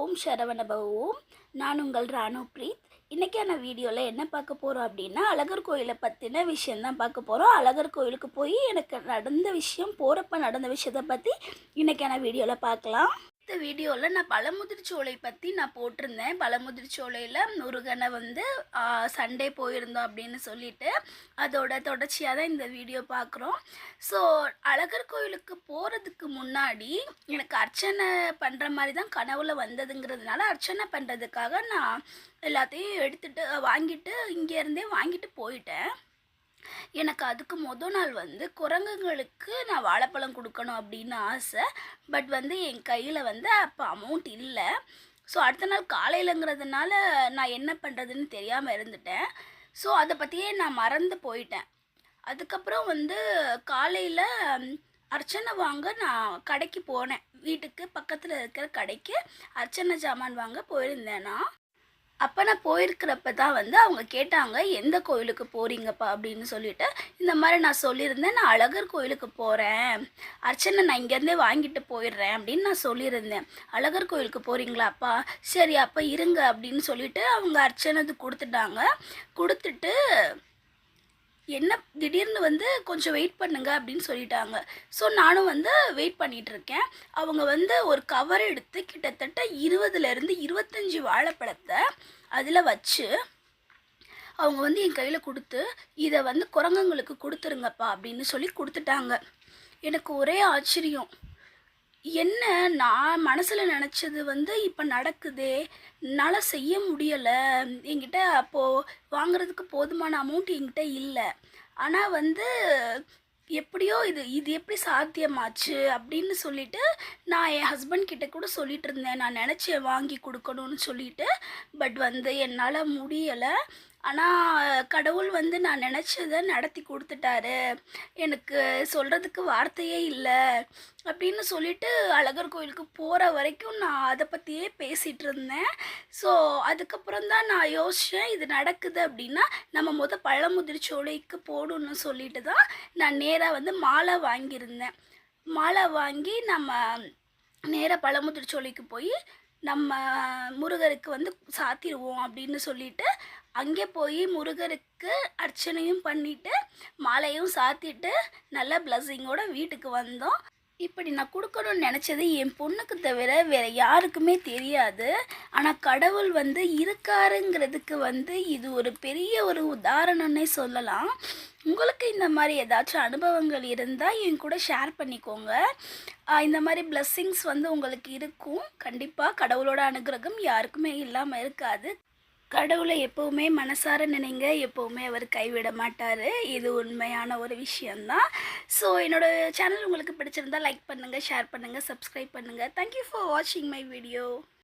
ஓம் சரவணபவ ஓம் நான் உங்கள் ராணு பிரீத் இன்றைக்கான வீடியோவில் என்ன பார்க்க போகிறோம் அப்படின்னா அழகர் கோயிலை பற்றின விஷயந்தான் பார்க்க போகிறோம் அழகர் கோயிலுக்கு போய் எனக்கு நடந்த விஷயம் போகிறப்ப நடந்த விஷயத்தை பற்றி இன்றைக்கான வீடியோவில் பார்க்கலாம். அடுத்த வீடியோவில் நான் பழமுதிர்ச்சோலை பற்றி நான் போட்டிருந்தேன். பழமுதிர்ச்சோலையில் முருகனை வந்து சண்டே போயிருந்தோம் அப்படின்னு சொல்லிட்டு அதோட தொடர்ச்சியாக தான் இந்த வீடியோ பார்க்குறோம் ஸோ அழகர் கோயிலுக்கு போகிறதுக்கு முன்னாடி எனக்கு அர்ச்சனை பண்ணுற மாதிரி தான் கனவுல வந்ததுங்கிறதுனால அர்ச்சனை பண்ணுறதுக்காக நான் எல்லாத்தையும் எடுத்துகிட்டு வாங்கிட்டு இங்கேருந்தே வாங்கிட்டு போயிட்டேன். எனக்கு அதுக்கு மொதல் நாள் வந்து குரங்குங்களுக்கு நான் வாழைப்பழம் கொடுக்கணும் அப்படின்னு ஆசை. பட் வந்து என் கையில் வந்து அப்போ அமௌண்ட் இல்லை. ஸோ அடுத்த நாள் காலையிலங்கிறதுனால நான் என்ன பண்ணுறதுன்னு தெரியாமல் இருந்துட்டேன். ஸோ அதை பற்றியே நான் மறந்து போயிட்டேன். அதுக்கப்புறம் வந்து காலையில் அர்ச்சனை வாங்க நான் கடைக்கு போனேன். வீட்டுக்கு பக்கத்தில் இருக்கிற கடைக்கு அர்ச்சனை ஜாமான் வாங்க போயிருந்தேன் நான். அப்போ நான் போயிருக்கிறப்ப தான் வந்து அவங்க கேட்டாங்க எந்த கோயிலுக்கு போகிறீங்கப்பா அப்படின்னு சொல்லிட்டு இந்த மாதிரி நான் சொல்லியிருந்தேன். நான் அழகர் கோயிலுக்கு போகிறேன் அர்ச்சனை நான் இங்கேருந்தே வாங்கிட்டு போயிடுறேன். அப்படின்னு நான் சொல்லியிருந்தேன். அழகர் கோயிலுக்கு போகிறீங்களாப்பா சரி அப்போ இருங்க. அப்படின்னு சொல்லிட்டு அவங்க அர்ச்சனை கொடுத்துட்டாங்க. கொடுத்துட்டு என்ன திடீர்னு வந்து கொஞ்சம் வெயிட் பண்ணுங்க அப்படின்னு சொல்லிட்டாங்க. ஸோ நானும் வந்து வெயிட் பண்ணிட்டு இருக்கேன் அவங்க வந்து ஒரு கவர் எடுத்து கிட்டத்தட்ட இருபதுலேருந்து இருபத்தஞ்சி வாழைப்பழத்தை அதில் வச்சு அவங்க வந்து என் கையில் கொடுத்து இதை வந்து குரங்குங்களுக்கு கொடுத்துருங்கப்பா அப்படின்னு சொல்லி கொடுத்துட்டாங்க. எனக்கு ஒரே ஆச்சரியம். என்ன நான் மனசில் நினச்சது வந்து இப்போ நடக்குதே என்னால் செய்ய முடியலை. என்கிட்ட அப்போது வாங்குறதுக்கு போதுமான அமௌண்ட் என்கிட்ட இல்லை. ஆனால் வந்து எப்படியோ இது இது எப்படி சாத்தியமாச்சு அப்படின்னு சொல்லிட்டு நான் என் ஹஸ்பண்ட் கிட்ட கூட சொல்லிட்டு இருந்தேன். நான் நினச்சேன் வாங்கி கொடுக்கணும்னு சொல்லிட்டு பட் வந்து என்னால் முடியலை. ஆனால் கடவுள் வந்து நான் நினச்சதை நடத்தி கொடுத்துட்டாரு. எனக்கு சொல்கிறதுக்கு வார்த்தையே இல்லை. அப்படின்னு சொல்லிட்டு அழகர் கோயிலுக்கு போகிற வரைக்கும் நான் அதை பற்றியே பேசிகிட்டு இருந்தேன். ஸோ அதுக்கப்புறம் தான் நான் யோசித்தேன் இது நடக்குது அப்படின்னா நம்ம முத பழமுதிர்ச்சோலைக்கு போடணும்னு சொல்லிட்டு தான் நான் நேராக வந்து மாலை வாங்கியிருந்தேன். மாலை வாங்கி நம்ம நேராக பழமுதிர்ச்சோலைக்கு போய் நம்ம முருகருக்கு வந்து சாத்திடுவோம் அப்படின்னு சொல்லிட்டு அங்கே போய் முருகருக்கு அர்ச்சனையும் பண்ணிவிட்டு மாலையும் சாத்திட்டு நல்ல பிளஸ்ஸிங்கோட வீட்டுக்கு வந்தோம். இப்படி நான் கொடுக்கணும்னு நினச்சது என் பொண்ணுக்கு தவிர வேறு யாருக்குமே தெரியாது. ஆனால் கடவுள் வந்து இருக்காருங்கிறதுக்கு வந்து இது ஒரு பெரிய ஒரு உதாரணம்னே சொல்லலாம். உங்களுக்கு இந்த மாதிரி ஏதாச்சும் அனுபவங்கள் இருந்தால் என் கூட ஷேர் பண்ணிக்கோங்க. இந்த மாதிரி blessings வந்து உங்களுக்கு இருக்கும். கண்டிப்பாக கடவுளோட அனுகிரகம் யாருக்குமே இல்லாமல் இருக்காது. கடவுளை எப்போவுமே மனசார நினைங்க. எப்போவுமே அவர் கைவிட மாட்டார். இது உண்மையான ஒரு விஷயந்தான் ஸோ என்னோடய சேனல் உங்களுக்கு பிடிச்சிருந்தா லைக் பண்ணுங்கள் ஷேர் பண்ணுங்கள் சப்ஸ்கிரைப் பண்ணுங்கள் தேங்க்யூ ஃபார் வாட்சிங் மை வீடியோ